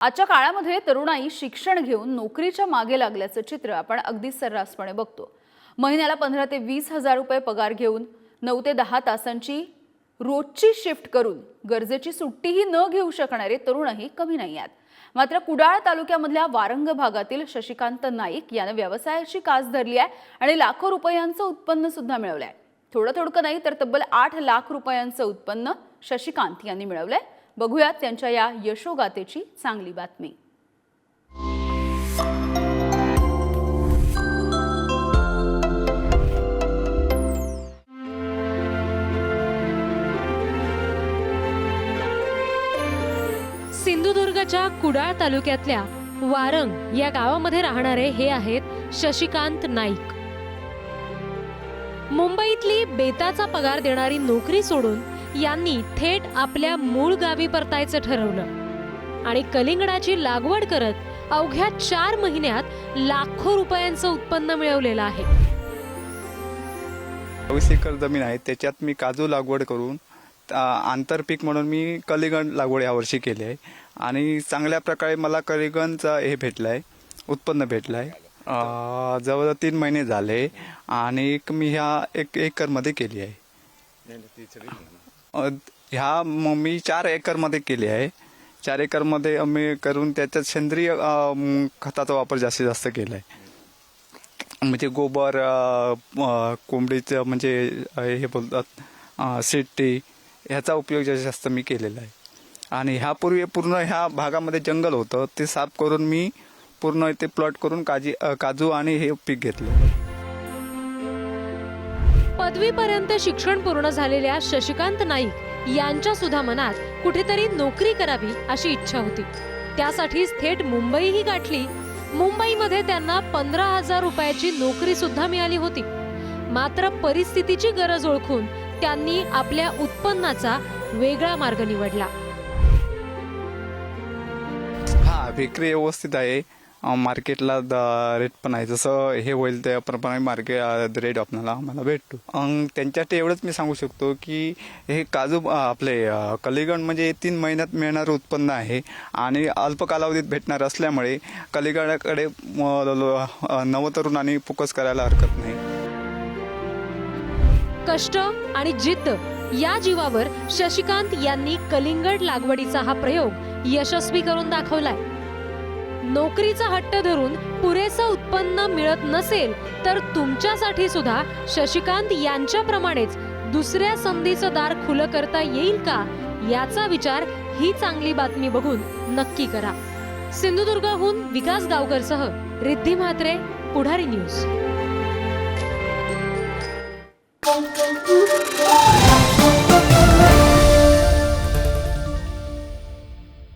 आजच्या काळामध्ये तरुणाई शिक्षण घेऊन नोकरीच्या मागे लागल्याचं चित्र आपण अगदी सर्रासपणे बघतो. महिन्याला पंधरा ते वीस हजार रुपये पगार घेऊन नऊ ते दहा तासांची रोजची शिफ्ट करून गरजेची सुट्टीही न घेऊ शकणारे तरुणही कमी नाही आहेत. मात्र कुडाळ तालुक्यामधल्या वारंग भागातील शशिकांत नाईक यानं व्यवसायाची कास धरली आहे आणि लाखो रुपयांचं उत्पन्न सुद्धा मिळवलं आहे थोडं थोडकं नाही तर तब्बल आठ लाख रुपयांचं उत्पन्न शशिकांत यांनी मिळवलंय. बघूयात त्यांच्या या यशोगाथेची चांगली बातमी. सिंधुदुर्गच्या कुडाळ तालुक्यातल्या वारंग या गावामध्ये राहणारे हे आहेत शशिकांत नाईक. मुंबईतली बेताचा पगार देणारी नोकरी सोडून यांनी थेट आपल्या मूळ गावी परतायचं ठरवलं. आणि कलिंगडाची लागवड करत अवघ्या चार महिन्यात लाखो रुपयांचं उत्पन्न मिळवलेलं आहे. वीस एकर जमीन आहे. त्याच्यात मी काजू लागवड करून आंतरपीक म्हणून मी कलिंगड लागवड यावर्षी केली आहे. आणि चांगल्या प्रकारे मला कलिंगडचं हे भेटलं आहे उत्पन्न भेटलं आहे जवळजवळ तीन महिने झाले आणि एक मी ह्या एक एकरमध्ये केली आहे. ह्या मग मी चार एकरमध्ये केली आहे. चार एकरमध्ये मी करून त्याच्यात सेंद्रिय खताचा वापर जास्तीत जास्त केला आहे म्हणजे गोबर कोंबडीचं म्हणजे हे बोलतात सिट्टी ह्याचा उपयोग जास्तीत जास्त मी केलेला आहे. आणि ह्यापूर्वी पूर्ण ह्या भागामध्ये जंगल होतं ते साफ करून मी पूर्ण ते प्लॉट करून काजी काजू आणि हे पीक घेतलं. पदवीपर्यंत शिक्षण पूर्ण झालेल्या शशिकांत नाईक यांच्या सुद्धा मनात कुठेतरी नोकरी करावी अशी इच्छा होती. त्यासाठीच थेट मुंबईही गाठली. मुंबईमध्ये त्यांना पंधरा हजार रुपयाची नोकरी सुद्धा मिळाली होती. मात्र परिस्थितीची गरज ओळखून त्यांनी आपल्या उत्पन्नाचा वेगळा मार्ग निवडला. हा विक्री व्यवस्थित आहे. मार्केटला द- रेट पण आहे. जसं हे होईल त्याप्रमाणे मार्केट रेट आपल्याला आम्हाला भेटतो. त्यांच्यासाठी एवढंच मी सांगू शकतो की हे काजू आपले अ, म्हणजे तीन महिन्यात मिळणारं उत्पन्न आहे आणि अल्प कालावधीत भेटणार असल्यामुळे कलिगडाकडे नवतरुणांनी फोकस करायला हरकत नाही. कष्ट आणि जिद्द या जीवावर शशिकांत यांनी कलिंगड लागवडीचा हा प्रयोग यशस्वी करून दाखवलाय. नोकरीचा हट्ट धरून पुरेसं उत्पन्न मिळत नसेल तर तुमच्यासाठी सुद्धा शशिकांत यांच्याप्रमाणेच दुसऱ्या संधीचं दार खुलं करता येईल का? याचा विचार ही चांगली बातमी बघून नक्की करा. सिंधुदुर्गहून विकास गावकरसह रिद्धी म्हात्रे पुढारी न्यूज.